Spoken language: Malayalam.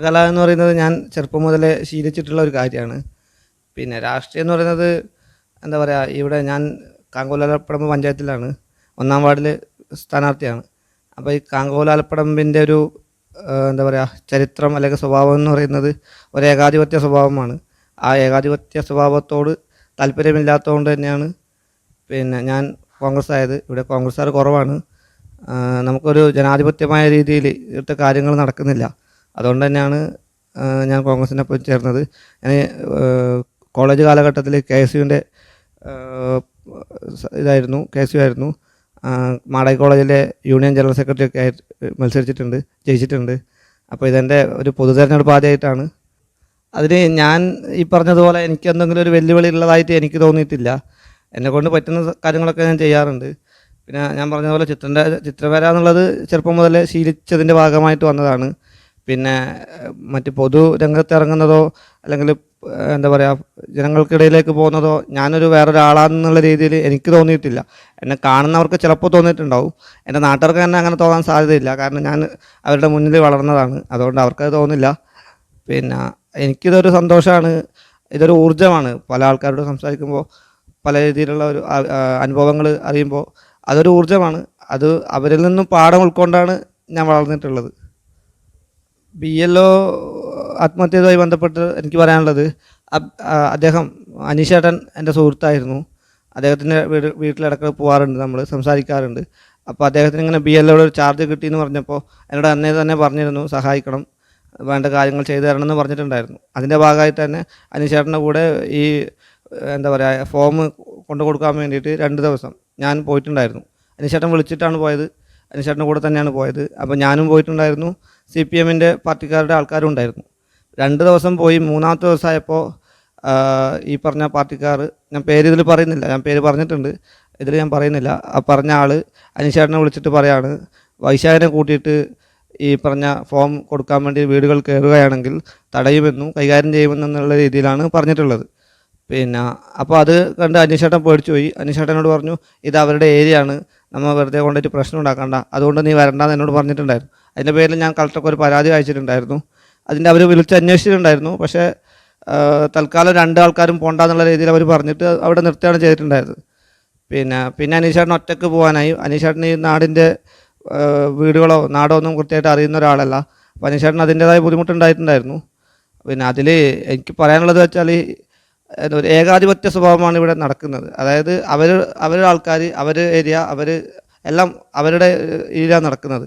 കല എന്ന് പറയുന്നത് ഞാൻ ചെറുപ്പം മുതലേ ശീലിച്ചിട്ടുള്ള ഒരു കാര്യമാണ്. പിന്നെ രാഷ്ട്രീയം എന്ന് പറയുന്നത് എന്താ പറയുക ഇവിടെ ഞാൻ കാങ്കോലാലപ്പടമ്പ് പഞ്ചായത്തിലാണ്. ഒന്നാം വാർഡിൽ സ്ഥാനാർത്ഥിയാണ്. അപ്പോൾ ഈ കാങ്കോലാലപ്പടമ്പിന്റെ ഒരു എന്താ പറയുക ചരിത്രം അല്ലെങ്കിൽ സ്വഭാവം എന്ന് പറയുന്നത് ഒരു ഏകാധിപത്യ സ്വഭാവമാണ്. ആ ഏകാധിപത്യ സ്വഭാവത്തോട് താല്പര്യമില്ലാത്തതുകൊണ്ട് തന്നെയാണ് പിന്നെ ഞാൻ കോൺഗ്രസ് ആയത് ഇവിടെ കോൺഗ്രസ്സുകാർ കുറവാണ്. നമുക്കൊരു ജനാധിപത്യമായ രീതിയിൽ ഇവിടുത്തെ കാര്യങ്ങൾ നടക്കുന്നില്ല. അതുകൊണ്ട് തന്നെയാണ് ഞാൻ കോൺഗ്രസിനൊപ്പം ചേർന്നത്. ഞാൻ കോളേജ് കാലഘട്ടത്തിൽ കെ എസ് യുവിന്റെ ഇതായിരുന്നു കെ എസ് യു ആയിരുന്നു. മാടായി കോളേജിലെ യൂണിയൻ ജനറൽ സെക്രട്ടറി ഒക്കെ ആയിട്ട് മത്സരിച്ചിട്ടുണ്ട് ജയിച്ചിട്ടുണ്ട്. അപ്പോൾ ഇതെന്റെ ഒരു പൊതു തെരഞ്ഞെടുപ്പ് ആദ്യമായിട്ടാണ്. അതിന് ഞാൻ ഈ പറഞ്ഞതുപോലെ എനിക്ക് എന്തെങ്കിലും ഒരു വെല്ലുവിളി ഉള്ളതായിട്ട് എനിക്ക് തോന്നിയിട്ടില്ല. എന്നെ കൊണ്ട് പറ്റുന്ന കാര്യങ്ങളൊക്കെ ഞാൻ ചെയ്യാറുണ്ട്. പിന്നെ ഞാൻ പറഞ്ഞതുപോലെ ചിത്രന്റെ ചിത്രവര എന്നുള്ളത് ചെറുപ്പം മുതലേ ശീലിച്ചതിന്റെ ഭാഗമായിട്ട് വന്നതാണ്. പിന്നെ മറ്റ് പൊതു രംഗത്ത് ഇറങ്ങുന്നതോ അല്ലെങ്കിൽ എന്താ പറയുക ജനങ്ങൾക്കിടയിലേക്ക് പോകുന്നതോ ഞാനൊരു വേറൊരാളാണെന്നുള്ള രീതിയിൽ എനിക്ക് തോന്നിയിട്ടില്ല. എന്നെ കാണുന്നവർക്ക് ചിലപ്പോൾ തോന്നിയിട്ടുണ്ടാവും. എന്റെ നാട്ടുകാർക്ക് തന്നെ അങ്ങനെ തോന്നാൻ സാധ്യതയില്ല. കാരണം ഞാൻ അവരുടെ മുന്നിൽ വളർന്നതാണ്. അതുകൊണ്ട് അവർക്കത് തോന്നില്ല. പിന്നെ എനിക്കിതൊരു സന്തോഷമാണ്. ഇതൊരു ഊർജമാണ്. പല ആൾക്കാരോട് സംസാരിക്കുമ്പോൾ പല രീതിയിലുള്ള ഒരു അനുഭവങ്ങൾ അറിയുമ്പോൾ അതൊരു ഊർജമാണ്. അത് അവരിൽ നിന്നും പാഠം ഉൾക്കൊണ്ടാണ് ഞാൻ വളർന്നിട്ടുള്ളത്. ബി എൽ ഒ ആത്മഹത്യയുമായി ബന്ധപ്പെട്ട് എനിക്ക് പറയാനുള്ളത് അദ്ദേഹം അനീഷേട്ടൻ എന്റെ സുഹൃത്തായിരുന്നു. അദ്ദേഹത്തിന്റെ വീട് വീട്ടിലിടക്ക് പോകാറുണ്ട് നമ്മൾ സംസാരിക്കാറുണ്ട്. അപ്പോൾ അദ്ദേഹത്തിന് ഇങ്ങനെ ബി എൽ ഒരു ചാർജ് കിട്ടിയെന്ന് പറഞ്ഞപ്പോൾ എന്നോട് അന്നേ തന്നെ പറഞ്ഞിരുന്നു സഹായിക്കണം വേണ്ട കാര്യങ്ങൾ ചെയ്തു തരണം എന്ന് പറഞ്ഞിട്ടുണ്ടായിരുന്നു. അതിന്റെ ഭാഗമായിട്ട് തന്നെ അനീഷേട്ടന്റെ കൂടെ ഈ എന്താ പറയുക ഫോം കൊണ്ടു കൊടുക്കാൻ വേണ്ടിയിട്ട് രണ്ട് ദിവസം ഞാൻ പോയിട്ടുണ്ടായിരുന്നു. അനീഷേട്ടൻ വിളിച്ചിട്ടാണ് പോയത്. അനീഷേട്ടന്റെ കൂടെ തന്നെയാണ് പോയത് അപ്പോൾ ഞാനും പോയിട്ടുണ്ടായിരുന്നു സി പി എമ്മിന്റെ പാർട്ടിക്കാരുടെ ആൾക്കാരും ഉണ്ടായിരുന്നു രണ്ട് ദിവസം പോയി മൂന്നാമത്തെ ദിവസമായപ്പോൾ ഈ പറഞ്ഞ പാർട്ടിക്കാർ ഞാൻ പേര് ഇതിൽ പറയുന്നില്ല ഞാൻ പേര് പറഞ്ഞിട്ടുണ്ട് ഇതിൽ ഞാൻ പറയുന്നില്ല ആ പറഞ്ഞ ആൾ അനുശേഷനെ വിളിച്ചിട്ട് പറയാണ് വൈശാഖനെ കൂട്ടിയിട്ട് ഈ പറഞ്ഞ ഫോം കൊടുക്കാൻ വേണ്ടി വീടുകൾ കയറുകയാണെങ്കിൽ തടയുമെന്നും കൈകാര്യം ചെയ്യുമെന്നുള്ള രീതിയിലാണ് പറഞ്ഞിട്ടുള്ളത് പിന്നെ അപ്പോൾ അത് കണ്ട് അനീഷേട്ടൻ പേടിച്ചു പോയി അനീഷേട്ടനോട് പറഞ്ഞു ഇത് അവരുടെ ഏരിയ ആണ് നമ്മൾ വെറുതെ കൊണ്ടിട്ട് പ്രശ്നം ഉണ്ടാക്കണ്ട. അതുകൊണ്ട് നീ വരണ്ടെന്ന് എന്നോട് പറഞ്ഞിട്ടുണ്ടായിരുന്നു. അതിന്റെ പേരിൽ ഞാൻ കളക്ടർക്ക് ഒരു പരാതി അയച്ചിട്ടുണ്ടായിരുന്നു. അതിന്റെ അവർ വിളിച്ച് അന്വേഷിച്ചിട്ടുണ്ടായിരുന്നു. പക്ഷേ തൽക്കാലം രണ്ട് ആൾക്കാരും പോണ്ടെന്നുള്ള രീതിയിൽ അവർ പറഞ്ഞിട്ട് അവിടെ നിർത്തുകയാണ് ചെയ്തിട്ടുണ്ടായിരുന്നത് പിന്നെ പിന്നെ അനീഷേട്ടൻ ഒറ്റയ്ക്ക് പോകാനായി. അനീഷേട്ടൻ ഈ നാടിന്റെ വീടുകളോ നാടോ ഒന്നും കൃത്യമായിട്ട് അറിയുന്ന ഒരാളല്ല. അപ്പോൾ അനീഷേട്ടൻ അതിന്റേതായ ബുദ്ധിമുട്ടുണ്ടായിട്ടുണ്ടായിരുന്നു. പിന്നെ അതിൽ എനിക്ക് പറയാനുള്ളത് വെച്ചാൽ ഒരു ഏകാധിപത്യ സ്വഭാവമാണ് ഇവിടെ നടക്കുന്നത്. അതായത് അവർ അവരുടെ ആൾക്കാർ അവർ ഏരിയ അവർ എല്ലാം അവരുടെ ഏരിയ നടക്കുന്നത്.